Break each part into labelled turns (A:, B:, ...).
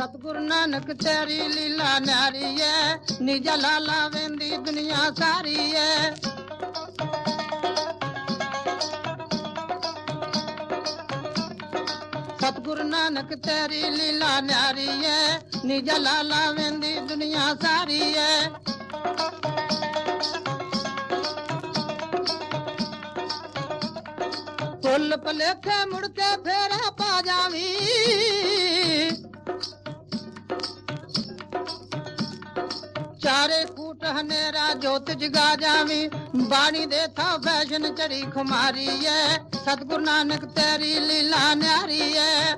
A: ਸਤਿਗੁਰੂ ਨਾਨਕ ਤੇਰੀ ਲੀਲਾ ਨਿਆਰੀ ਐ, ਨਿਜਾ ਲਾਲਾ ਵੇਂਦੀ ਦੁਨੀਆ ਸਾਰੀ ਐ। ਸਤਿਗੁਰੂ ਨਾਨਕ ਤੇਰੀ ਲੀਲਾ ਨਿਆਰੀ ਐ, ਨਿਜਾ ਲਾਲਾ ਵੇਂਦੀ ਦੁਨੀਆ ਸਾਰੀ ਐ। ਫੁੱਲ ਭਲੇਖੇ ਮੁੜ ਕੇ ਫੇਰਾ ਪਾ ਜਾ ਚਾਰੇ ਕੂਟ ਹਨੇਰਾ ਜੋਤ ਜਗਾ ਜਾਵੀ। ਬਾਣੀ ਦੇ ਥਾ ਵੈਸ਼ਨ ਚੜੀ ਖੁਮਾਰੀ ਐ ਸਤਿਗੁਰੂ ਨਾਨਕ ਤੇਰੀ ਲੀਲਾ ਨਿਆਰੀ ਐ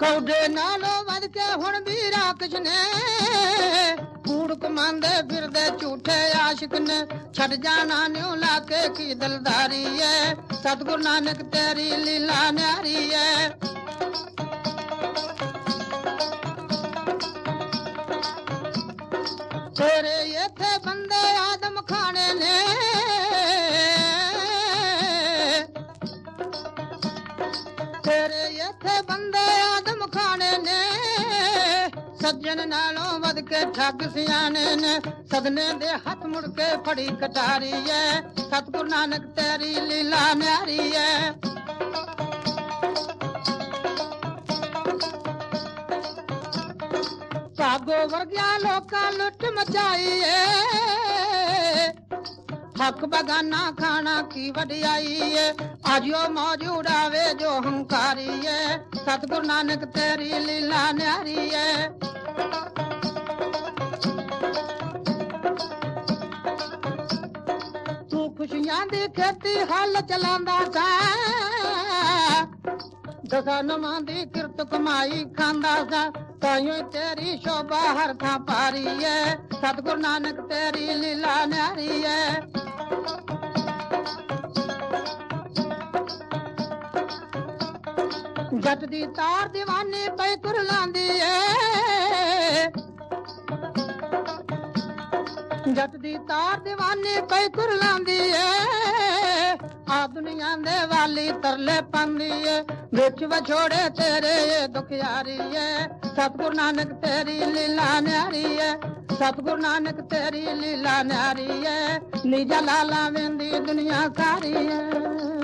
A: ਕੌਡੇ ਨਾਲੋਂ ਵੱਧ ਕੇ ਹੁਣ ਵੀ ਰਾਕਸ਼ ਨੇ ਕੂੜ ਕਮਾਂਦੇ ਫਿਰਦੇ ਝੂਠੇ ਆਸ਼ਿਕ ਨੇ। ਛੱਡ ਜਾਣਾ ਨਿਉ ਲਾ ਕੇ ਕੀ ਦਿਲਦਾਰੀ ਐ ਸਤਿਗੁਰੂ ਨਾਨਕ ਤੇਰੀ ਲੀਲਾ ਨਿਆਰੀ ਐ ਤੇਰੇ ਇੱਥੇ ਬੰਦੇ ਆਦਮ ਖਾਣੇ ਨੇ। ਤੇਰੇ ਇੱਥੇ ਬੰਦੇ ਆਦਮ ਖਾਣੇ ਨੇ। ਸੱਜਣ ਨਾਲੋਂ ਵੱਧ ਕੇ ਠੱਗ ਸਿਆਣੇ ਨੇ। ਸਦਨੇ ਦੇ ਹੱਥ ਮੁੜ ਕੇ ਫੜੀ ਕਟਾਰੀ ਐ। ਸਤਿਗੁਰੂ ਨਾਨਕ ਤੇਰੀ ਲੀਲਾ ਨਿਆਰੀ ਐ। ਭਾਗੋ ਵਰਗਿਆ ਲੋਕਾਂ ਲੁੱਟ ਮਚਾਈ ਏ ਹੱਕ ਬਗਾਨਾ ਖਾਣਾ ਕੀ ਵਡਿਆਈ ਏ ਆਜਿਓ ਮੌਜ ਉਡਾਵੇ ਜੋ ਹੰਕਾਰੀ ਏ ਸਤਿਗੁਰੂ ਨਾਨਕ ਤੇਰੀ ਲੀਲਾ ਨਿਆਰੀ ਏ ਤੂੰ ਖੁਸ਼ੀਆਂ ਦੀ ਖੇਤੀ ਹੱਲ ਚਲਾਉਂਦਾ ਸਾ। ਦਸਾਂ ਨਮਾਂ ਦੀ ਕਿਰਤ ਕਮਾਈ ਖਾਂਦਾ ਸਾ। ਤਾਈਓ ਤੇਰੀ ਸ਼ੋਭਾ ਹਰ ਥਾਂ ਪਾਰੀ ਐ। ਸਤਗੁਰ ਨਾਨਕ ਤੇਰੀ ਲੀਲਾ ਨਿਆਰੀ ਐ। ਜੱਟ ਦੀ ਤਾਰ دیਵਾਨੇ ਪੈ ਤੁਰ ਲਾਂਦੀ ਐ। ਜੱਟ ਦੀ ਤਾਰ دیਵਾਨੇ ਪੈ ਤੁਰ ਲਾਂਦੀ ਐ। ਆ ਦੁਨੀਆ ਦੇ ਵਾਲੀ ਤਰਲੇ ਪੰਦੀ ਏ। ਵਿੱਚ ਵਿਛੋੜੇ ਤੇਰੇ ਏ ਦੁਖਿਆਰੀ ਏ। ਸਤਿਗੁਰੂ ਨਾਨਕ ਤੇਰੀ ਲੀਲਾ ਨਿਆਰੀ ਏ। ਸਤਿਗੁਰੂ ਨਾਨਕ ਤੇਰੀ ਲੀਲਾ ਨਿਆਰੀ ਏ। ਨਿਜ ਲਾਲਾ ਵੇਂਦੀ ਦੁਨੀਆ ਸਾਰੀ ਏ।